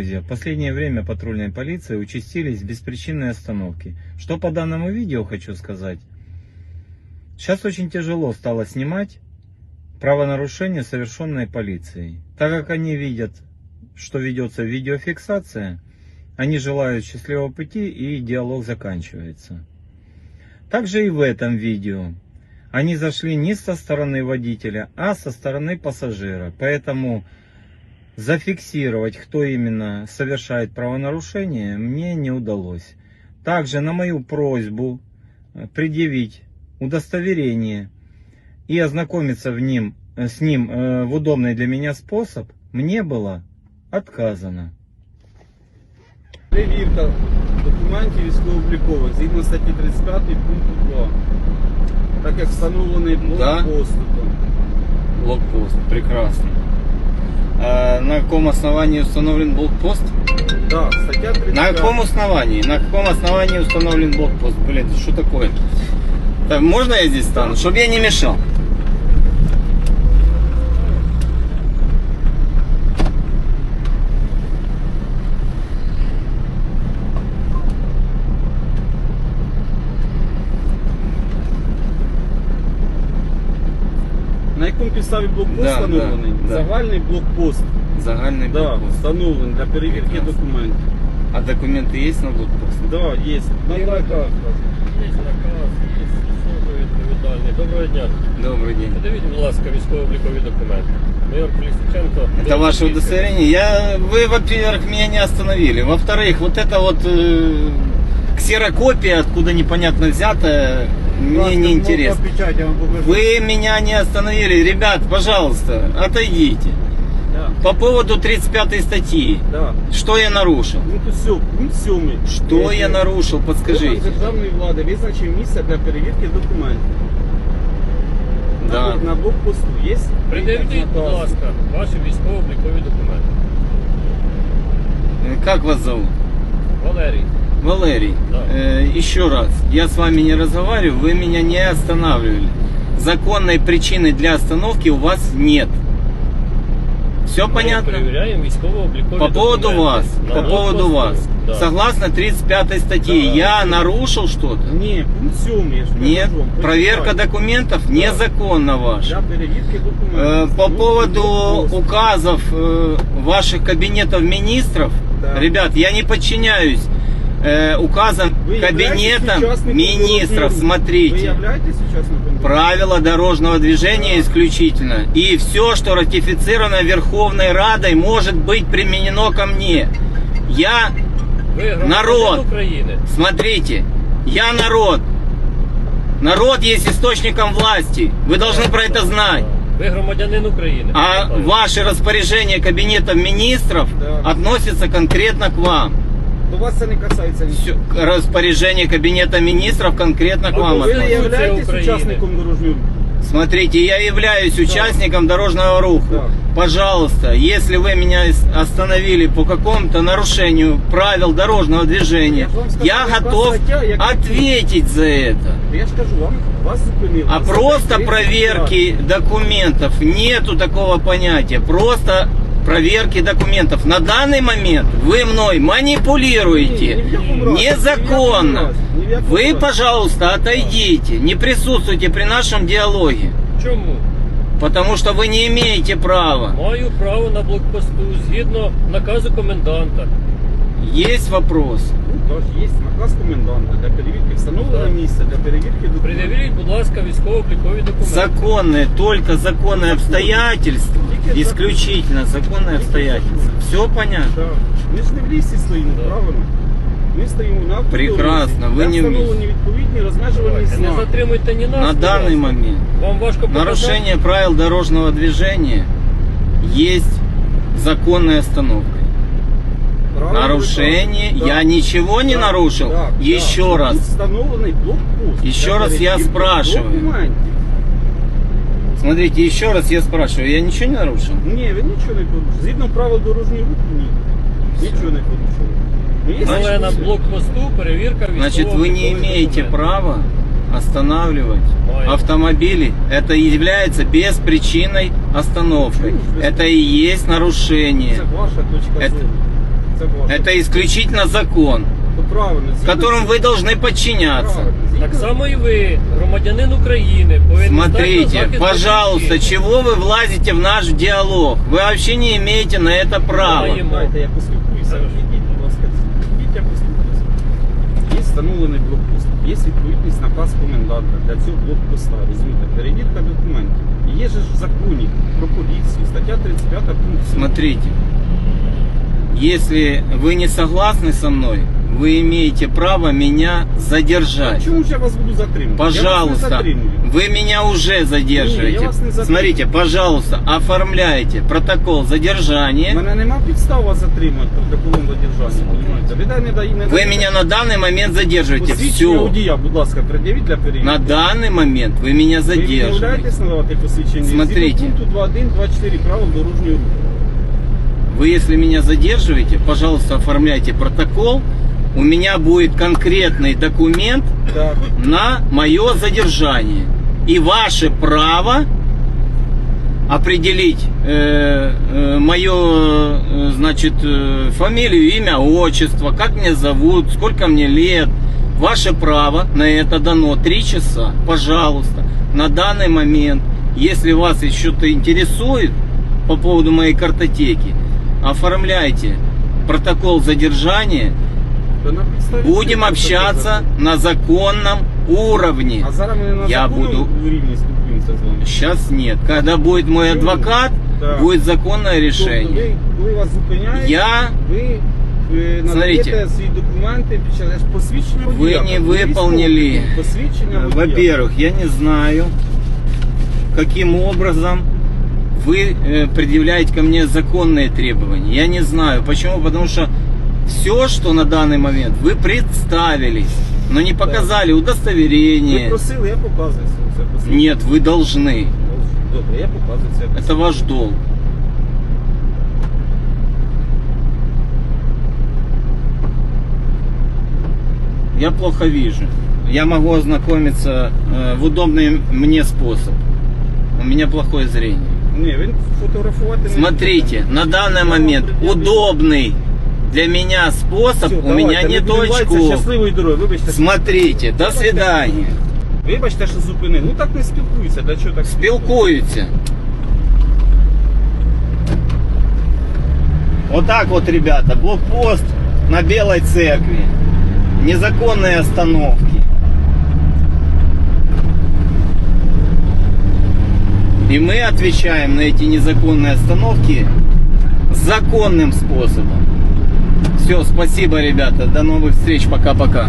Друзья, в последнее время патрульной полиции участились беспричинные остановки. Что по данному видео хочу сказать. Сейчас очень тяжело стало снимать правонарушения, совершенные полицией. Так как они видят, что ведется видеофиксация, они желают счастливого пути и диалог заканчивается. Также и в этом видео. Они зашли не со стороны водителя, а со стороны пассажира. Поэтому зафиксировать, кто именно совершает правонарушение, мне не удалось. Также на мою просьбу э, предъявить удостоверение и ознакомиться в ним, э, с ним э, в удобный для меня способ, мне было отказано. Перевірка документів військово-облікових згідно статті 35 пункту 2. Так як встановлений Да. блокпост. тут. Блокпост, прекрасно. А на каком основании установлен блокпост? Да, стаття 35. На каком основании? На каком основании установлен блокпост? Блин, это что такое? Так, можно я здесь стану? Чтобы я не мешал. підставі блокпост Да, встановлений? да, да. Загальний блокпост. Загальный Да, блокпост. встановлений для перевірки Прекрасно. документів. А документы есть на блокпост? Да, є. Є наказ, є наказ, є особи відповідальні. Доброго дня. Добрый день. Подивіть, будь ласка, військово-облікові документи. Майор Колісниченко. Это ваше удостоверение? Я, вы, во-первых, меня не остановили. Во-вторых, вот это вот э, ксерокопия, откуда непонятно взятая, мне не интересно. Вы меня не остановили. Ребят, пожалуйста, отойдите. Да. По поводу 35 статьи. Да. Что я нарушил? Пункт 7. Пункт 7. Что я нарушил? Подскажите. державної влади визначив місце для перевірки документів. На, Да. блок- на блокпосту є? Придивіть, будь наказ? ласка, ваші військово-облікові документи. Э, Как вас зовут? Валерій. Валерий, Да. э, еще раз, я с вами не разговариваю, вы меня не останавливали. Законной причины для остановки у вас нет. Все Ми понятно? перевіряємо військово-облікові По поводу документи. вас, На по поводу блокпосту. вас. Да. Согласно 35 статье, Да. я нарушил что-то? Ні, пункт 7. Я ж Нет. кажу вам. Проверка Почитайте. документов Да. незаконна ваша. Для перевірки Э, документів. По Ну, поводу блокпост. указов э, ваших кабинетов министров, Да. ребят, я не подчиняюсь э, указам Ви являєтесь кабинета учасником министров. дорожнього руху? Ви Смотрите, являєтесь учасником? правила дорожного движения Да. исключительно. И все, что ратифицировано Верховной Радой, может быть применено ко мне. Я, Ви громадянин Народ. України. смотрите, я народ. Народ есть источником власти. Вы должны про это знать. Ви громадянин України. А Пам'ятаю. ваши распоряжения кабинета министров Да. относятся конкретно к вам. До вас це не касається. Всё, распоряжение кабинета министров конкретно к А вам ви Ви не относятся. Конституція являєтесь України. учасником дорожнього руху? Смотрите, я являюсь участником дорожного руху. Да. Пожалуйста, если вы меня ис- остановили по какому-то нарушению правил дорожного движения, Я ж вам сказав, я яка готов стаття, яка- ответить за это. Я ж кажу, вам вас зупинили. А Це просто так, проверки документов нету такого понятия. Просто проверки документов. На данный момент вы мной манипулируете. Ні, ні в якому разі, ні в Незаконно. якому разі, ні в якому Вы, разі. пожалуйста, отойдите. Не присутствуйте при нашем диалоге. Чому? Потому что вы не имеете права. Маю право на блокпосту згідно наказу коменданта. Есть вопрос. Ну, тож є наказ коменданта для перевірки встановлене Так. місце для перевірки документів. Придивіть, будь ласка, військово-облікові документи. Законные, только законные обстоятельства. Исключительно законные обстоятельства. Все понятно? Так. Ми ж не в лісі стоїмо, Так. правильно? Ми стоїмо на автодорозі. Прекрасно, ви Де не в встановлені відповідні розмежувальні Давайте, Не знаки. затримуйте ні нас. На будь данный ласка. момент Вам важко показати? нарушение правил дорожного движения есть законной остановкой. Правильно, Нарушение, так. я ничего не Так, нарушил. так, Еще так. раз. Тут встановлений блокпост. Еще для раз я перевірки спрашиваю. документів. Смотрите, еще раз я спрашиваю, я ничего не нарушил? Ні, ви нічого не порушили. Згідно правил дорожнього руху, ні. Нічого не порушили. Ну, є Але на ще- блокпосту перевірка Значит, вы не військово-облікових имеете документів. права останавливать Маем. автомобили. Это является беспричинной остановкой. Почему без- Это и есть нарушение. Це ваша точка Это- зору. це ваше. Это исключительно закон, То правильно. згідно которым вы должны подчиняться. Правильно, згідно- Так само і ви, громадянин України, повинні стати на Смотрите, захист пожалуйста, Батьківщини. чего вы влазите в наш диалог? Вы вообще не имеете на это права. Маємо. Дайте я поспілкуюся. Ідіть, будь ласка. Ідіть, я поспілкуюся. Є встановлений блокпост, є відповідність наказ коменданта для цього блокпоста. Розумієте, перевірка документів. І Є же ж в законі про поліцію, стаття 35 пункт 7. Смотрите, если вы не согласны со мной, вы имеете право меня А задержать. чому ж я вас буду затримувати? Я вас не Пожалуйста, затримую. вы меня уже Не, я задерживаете. вас не затримую. Смотрите, пожалуйста, оформляйте протокол задержания. У мене нема підстав вас затримувати протоколом задержання, розумієте? Ви дай- не дай- не Вы даєте меня на данный момент задерживаете. посвідчення Все. водія, будь ласка, пред'явіть для перевірки. На данный момент вы меня Ви задерживаете. відмовляєтесь надавати посвідчення? Смотрите. Згідно пункту 2.1, 2.4 правил дорожнього руху. Вы, если меня задерживаете, пожалуйста, оформляйте протокол. У меня будет конкретный документ Так. на мое задержание. И ваше право определить э, э, мое, э, значит, э, фамилию, имя, отчество, как меня зовут, сколько мне лет. Ваше право на это дано три часа. Пожалуйста, на данный момент, если вас еще что-то интересует по поводу моей картотеки, оформляйте протокол задержания. То на підставі Будем цього общаться на законном уровне. А зараз ми на Я законному буду- рівні спілкуємося з вами. Сейчас нет. Когда будет мой адвокат, Да. будет законное Тобто решение. ви, коли вас зупиняють, Я ви, ви надаєте Смотрите. свої документи під час посвідчення Вы водія. не Ви выполнили, військовий, посвідчення э, водія. во-первых, я не знаю, каким образом вы э, предъявляете ко мне законные требования. Я не знаю. Почему? Потому что все, что на данный момент, вы представились, но не показали удостоверение. просили, я це- це посвідчення. Нет, вы должны. Добре, я показую це. Это ваш долг. Я плохо вижу. Я могу ознакомиться э, в удобный мне способ. У меня плохое зрение. Ні, він фотографувати не Смотрите, на данный Я вам момент предъявлю. удобный для меня способ, Все, у меня нет очков. Щасливої дороги, вибачте. Смотрите, до свидания. Вибачте, що зупинив. Ну так не спілкуйся, для чого так Спілкуються. Вот так вот, ребята, блокпост на Белой церкви. Незаконные остановки. И мы отвечаем на эти незаконные остановки законным способом. Все, спасибо, ребята. До новых встреч. Пока-пока.